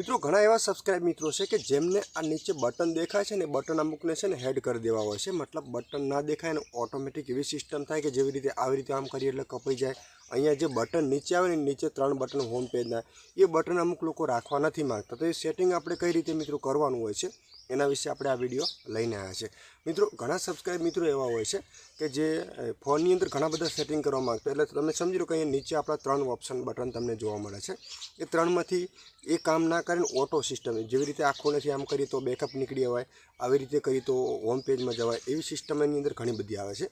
મિત્રો, ઘણા એવા સબસ્ક્રાઇબ મિત્રો છે કે જેમને આ નીચે બટન દેખાય છે ને બટન અમુકને છે ને હેડ કરી દેવા હોય છે. મતલબ બટન ના દેખાય ને ઓટોમેટિક એવી સિસ્ટમ થાય કે જેવી રીતે આવી રીતે આમ કરીએ એટલે કપાઈ જાય. અહીંયા જે બટન નીચે આવે ને નીચે ત્રણ બટન હોમ પેજના એ બટન અમુક લોકો રાખવા નથી માંગતા. તો એ સેટિંગ આપણે કઈ રીતે મિત્રો કરવાનું હોય છે? એના વિશે આપણે આ વીડિયો લઈને આવ્યા છે. મિત્રો, ઘણા સબસ્ક્રાઇબ મિત્રો એવા હોય છે કે જે ફોનની અંદર ઘણા બધા સેટિંગ કરવા માગતા એટલે તમે સમજી લો કે અહીંયા નીચે આપણા ત્રણ ઓપ્શન બટન તમને જોવા મળે છે. એ ત્રણમાંથી એ કામ ના કરીને ઓટો સિસ્ટમ જેવી રીતે આંખોનેથી આમ કરીએ તો બેકઅપ નીકળી અવાય આવી રીતે કરીએ તો હોમ પેજમાં જવાય. એવી સિસ્ટમ એની અંદર ઘણી બધી આવે છે.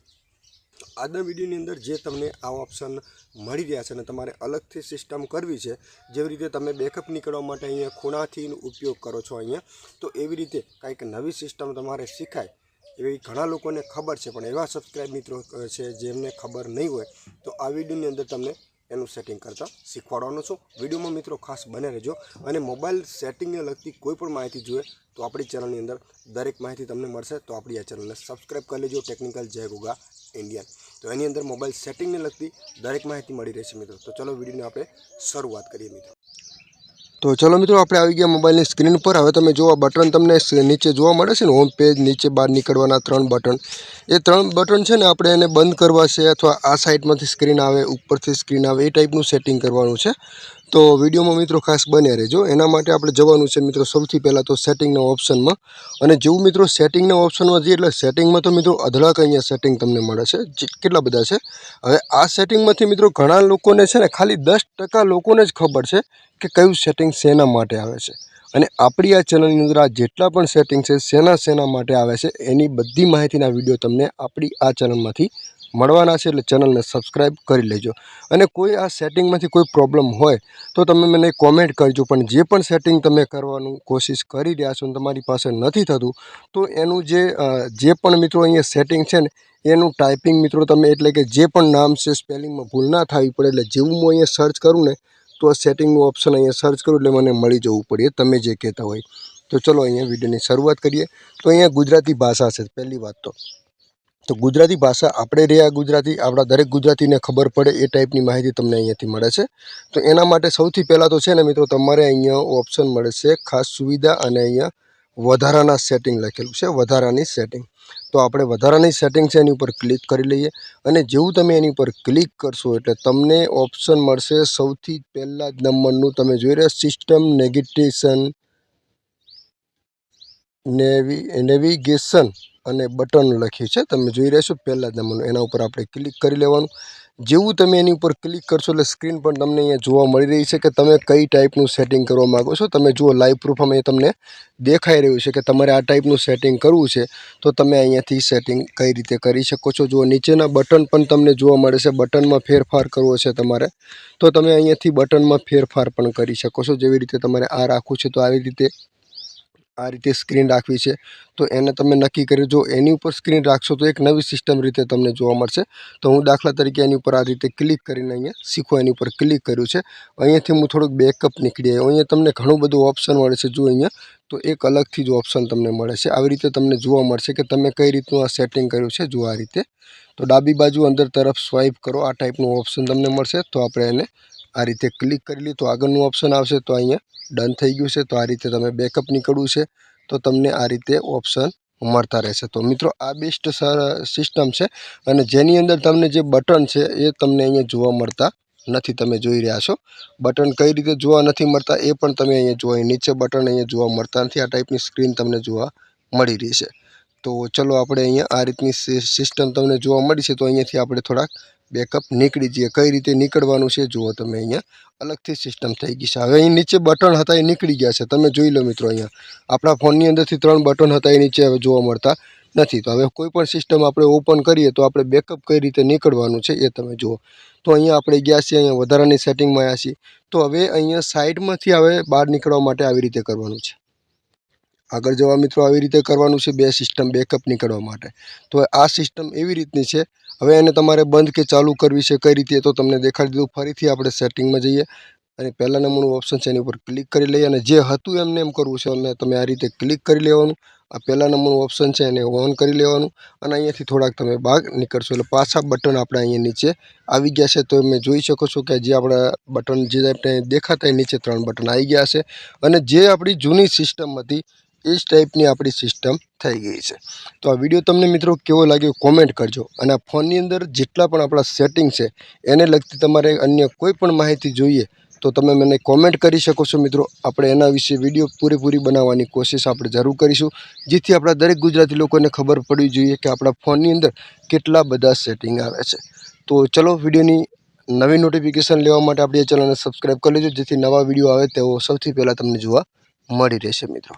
આજના વિડીયોની અંદર જે તમને આ ઓપ્શન મળી રહ્યા છે અને તમારે અલગથી સિસ્ટમ કરવી છે, જેવી રીતે તમે બેકઅપ નીકળવા માટે અહીંયા ખૂણાથી ઉપયોગ કરો છો અહીંયા, તો એવી રીતે કંઈક નવી સિસ્ટમ તમારે શીખાય, એવી ઘણા લોકોને ખબર છે. પણ એવા સબસ્ક્રાઇબ મિત્રો છે જેમને ખબર નહીં હોય, તો આ વિડીયોની અંદર તમને એનું સેટિંગ કરતાં શીખવાડવાનો છું. વિડીયોમાં મિત્રો ખાસ બને રહેજો. અને મોબાઈલ સેટિંગને લગતી કોઈ પણ માહિતી જોઈએ તો આપણી ચેનલની અંદર દરેક માહિતી તમને મળશે. તો આપણી આ ચેનલને સબસ્ક્રાઇબ કરી લેજો. ટેકનિકલ જય ગુગા ઇન્ડિયન તો એની અંદર મોબાઈલ સેટિંગને લગતી દરેક માહિતી મળી રહેશે મિત્રો. તો ચલો વિડીયોની આપણે શરૂઆત કરીએ મિત્રો. તો ચલો મિત્રો, આપણે આવી ગયા મોબાઈલની સ્ક્રીન પર. હવે તમે જુઓ બટન તમને નીચે જોવા મળે છે ને હોમ પેજ નીચે બહાર નીકળવાના ત્રણ બટન. એ ત્રણ બટન છે ને, આપણે એને બંધ કરવા છે અથવા આ સાઈડમાંથી સ્ક્રીન આવે, ઉપરથી સ્ક્રીન આવે, એ ટાઈપનું સેટિંગ કરવાનું છે. તો વિડીયોમાં મિત્રો ખાસ બન્યા રહેજો. એના માટે આપણે જવાનું છે મિત્રો સૌથી પહેલાં તો સેટિંગના ઓપ્શનમાં અને જેવું મિત્રો સેટિંગના ઓપ્શનમાં જઈએ એટલે સેટિંગમાં તો મિત્રો અધળક અહીંયા સેટિંગ તમને મળે છે. કેટલા બધા છે. હવે આ સેટિંગમાંથી મિત્રો ઘણા લોકોને છે ને, ખાલી દસ લોકોને જ ખબર છે કે કયું સેટિંગ શેના માટે આવે છે? અને આપણી આ ચેનલની અંદર આ જેટલા પણ સેટિંગ છે, શેના શેના માટે આવે છે, એની બધી માહિતીના વીડિયો તમને આપણી આ ચેનલમાંથી મળવાના છે, એટલે ચેનલને સબસ્ક્રાઈબ કરી લેજો. અને કોઈ આ સેટિંગમાંથી કોઈ પ્રોબ્લેમ હોય, તો તમે મને કોમેન્ટ કરજો. પણ જે પણ સેટિંગ તમે કરવાનું કોશિશ કરી રહ્યા છો તમારી પાસે નથી થતું, તો એનું જે જે પણ મિત્રો અહીંયા સેટિંગ છે ને, એનું ટાઈપિંગ મિત્રો તમે એટલે કે જે પણ નામ છે સ્પેલિંગમાં ભૂલ ના થવી પડે, એટલે જેવું હું અહીંયા સર્ચ કરું ને તો આ સેટિંગનું ઓપ્શન અહીંયા સર્ચ કરું એટલે મને મળી જવું પડે, તમે જે કહેતા હોય. તો ચલો અહીંયા વિડીયોની શરૂઆત કરીએ. તો અહીંયા ગુજરાતી ભાષા છે, પહેલી વાત તો. તો ગુજરાતી ભાષા, આપણે રહ્યા ગુજરાતી, આપણા દરેક ગુજરાતીને ખબર પડે એ ટાઈપની માહિતી તમને અહીંયાથી મળે છે. તો એના માટે સૌથી પહેલાં તો છે ને મિત્રો, તમારે અહીંયા ઓપ્શન મળે છે ખાસ સુવિધા અને અહીંયા વધારાના સેટિંગ લખેલું છે, વધારાની સેટિંગ તો આપણે વધારાની સેટિંગ છે એની ઉપર ક્લિક કરી લઈએ. અને જેવું તમે એની ઉપર ક્લિક કરશો એટલે તમને ઓપ્શન મળશે સૌથી પહેલાં જ નંબરનું. તમે જોઈ રહ્યા સિસ્ટમ નેગેટેશન નેવી નેવિગેશન અને બટન લખ્યું છે. તમે જોઈ રહ્યા છો પહેલાં જ નંબરનું. એના ઉપર આપણે ક્લિક કરી લેવાનું. જેવું તમે એની ઉપર ક્લિક કરશો એટલે સ્ક્રીન પર તમને અહીંયા જોવા મળી રહી છે કે તમે કઈ ટાઈપનું સેટિંગ કરવા માગો છો. તમે જુઓ લાઈવ પ્રૂફ અમે તમને દેખાઈ રહ્યું છે કે તમારે આ ટાઈપનું સેટિંગ કરવું છે, તો તમે અહીંયાથી સેટિંગ કઈ રીતે કરી શકો છો. જુઓ, નીચેના બટન પણ તમને જોવા મળે છે. બટનમાં ફેરફાર કરવો છે તમારે, તો તમે અહીંયાથી બટનમાં ફેરફાર પણ કરી શકો છો. જેવી રીતે તમારે આ રાખવું છે, તો આવી રીતે આ રીતે સ્ક્રીન રાખવી છે. તો એને તમે નક્કી કરી જો એની ઉપર સ્ક્રીન રાખશો તો એક નવી સિસ્ટમ રીતે તમને જોવા મળશે. તો હું દાખલા તરીકે એની ઉપર આ રીતે ક્લિક કરીને અહીંયા શીખો એની ઉપર ક્લિક કર્યું છે. અહીંયાથી હું થોડુંક બેકઅપ નીકળી આવ્યો. અહીંયા તમને ઘણું બધું ઓપ્શન મળે છે જો અહીંયા તો એક અલગથી જ ઓપ્શન તમને મળે છે. આવી રીતે તમને જોવા મળશે કે તમે કઈ રીતનું આ સેટિંગ કર્યું છે જો આ રીતે. તો ડાબી બાજુ અંદર તરફ સ્વાઇપ કરો. આ ટાઈપનું ઓપ્શન તમને મળશે. તો આપણે એને આ રીતે ક્લિક કરી લીધું તો આગળનું ઓપ્શન આવશે તો અહીંયા ડન થઈ ગયું છે. તો આ રીતે તમે બેકઅપ નીકળવું છે. તો તમને આ રીતે ઓપ્શન મળતા રહેશે. તો મિત્રો, આ બેસ્ટ સિસ્ટમ છે અને જેની અંદર તમને જે બટન છે એ તમને અહીંયા જોવા મળતા નથી. તમે જોઈ રહ્યા છો. બટન કઈ રીતે જોવા નથી મળતા એ પણ તમે અહીંયા જોવા નીચે બટન અહીંયા જોવા મળતા નથી. આ ટાઈપની સ્ક્રીન તમને જોવા મળી રહી છે. તો ચલો આપણે અહીંયા આ રીતની સિસ્ટમ તમને જોવા મળી છે, તો અહીંયાથી આપણે થોડાક બેકઅપ નીકળી જઈએ. કઈ રીતે નીકળવાનું છે, જુઓ તમે અહીંયા. અલગથી સિસ્ટમ થઈ ગઈ છે. હવે અહીં નીચે બટન હતા એ નીકળી ગયા છે. તમે જોઈ લો મિત્રો અહીંયા. આપણા ફોનની અંદરથી ત્રણ બટન હતા એ નીચે હવે જોવા મળતા નથી. તો હવે કોઈ પણ સિસ્ટમ આપણે ઓપન કરીએ તો આપણે બેકઅપ કઈ રીતે નીકળવાનું છે એ તમે જુઓ. તો અહીંયા આપણે ગયા છીએ, અહીંયા વધારાની સેટિંગમાં આવ્યા છીએ. તો હવે અહીંયા સાઈડમાંથી હવે બહાર નીકળવા માટે આવી રીતે કરવાનું છે. આગળ જવા મિત્રો આવી રીતે કરવાનું છે બે સિસ્ટમ બેકઅપ નીકળવા માટે. તો આ સિસ્ટમ એવી રીતની છે, હવે એને તમારે બંધ કે ચાલુ કરવી છે, કઈ રીતે તો તમને દેખાડી દીધું. ફરીથી આપણે સેટિંગમાં જઈએ અને પહેલા નંબરનું ઓપ્શન છે એની ઉપર ક્લિક કરી લઈએ અને જે હતું એમને એમ કરવું છે, અને તમે આ રીતે ક્લિક કરી લેવાનું. આ પહેલાં નંબરનું ઓપ્શન છે એને ઓન કરી લેવાનું અને અહીંયાથી થોડાક તમે બહાર નીકળશો. એટલે પાછા બટન આપણે અહીંયા નીચે આવી ગયા છે. તો તમે જોઈ શકો છો કે જે આપણા બટન જે આપણે દેખાતા નીચે ત્રણ બટન આવી ગયા છે. અને જે આપણી જૂની સિસ્ટમ હતી એ જ ટાઈપની આપણી સિસ્ટમ થઈ ગઈ છે. તો આ વીડિયો તમને મિત્રો કેવો લાગ્યો કોમેન્ટ કરજો અને આ ફોનની અંદર જેટલા પણ આપણા સેટિંગ છે, એને લગતી તમારે અન્ય કોઈ પણ માહિતી જોઈએ, તો તમે મને કોમેન્ટ કરી શકો છો મિત્રો. આપણે એના વિશે વીડિયો પૂરેપૂરી બનાવવાની કોશિશ આપણે જરૂર કરીશું, જેથી આપણા દરેક ગુજરાતી લોકોને ખબર પડવી જોઈએ કે આપણા ફોનની અંદર કેટલા બધા સેટિંગ આવે છે. તો ચલો વિડીયોની નવી નોટિફિકેશન લેવા માટે આપણી ચેનલને સબસ્ક્રાઈબ કરી લેજો, જેથી નવા વીડિયો આવે તેઓ સૌથી પહેલાં તમને જોવા મળી રહેશે મિત્રો.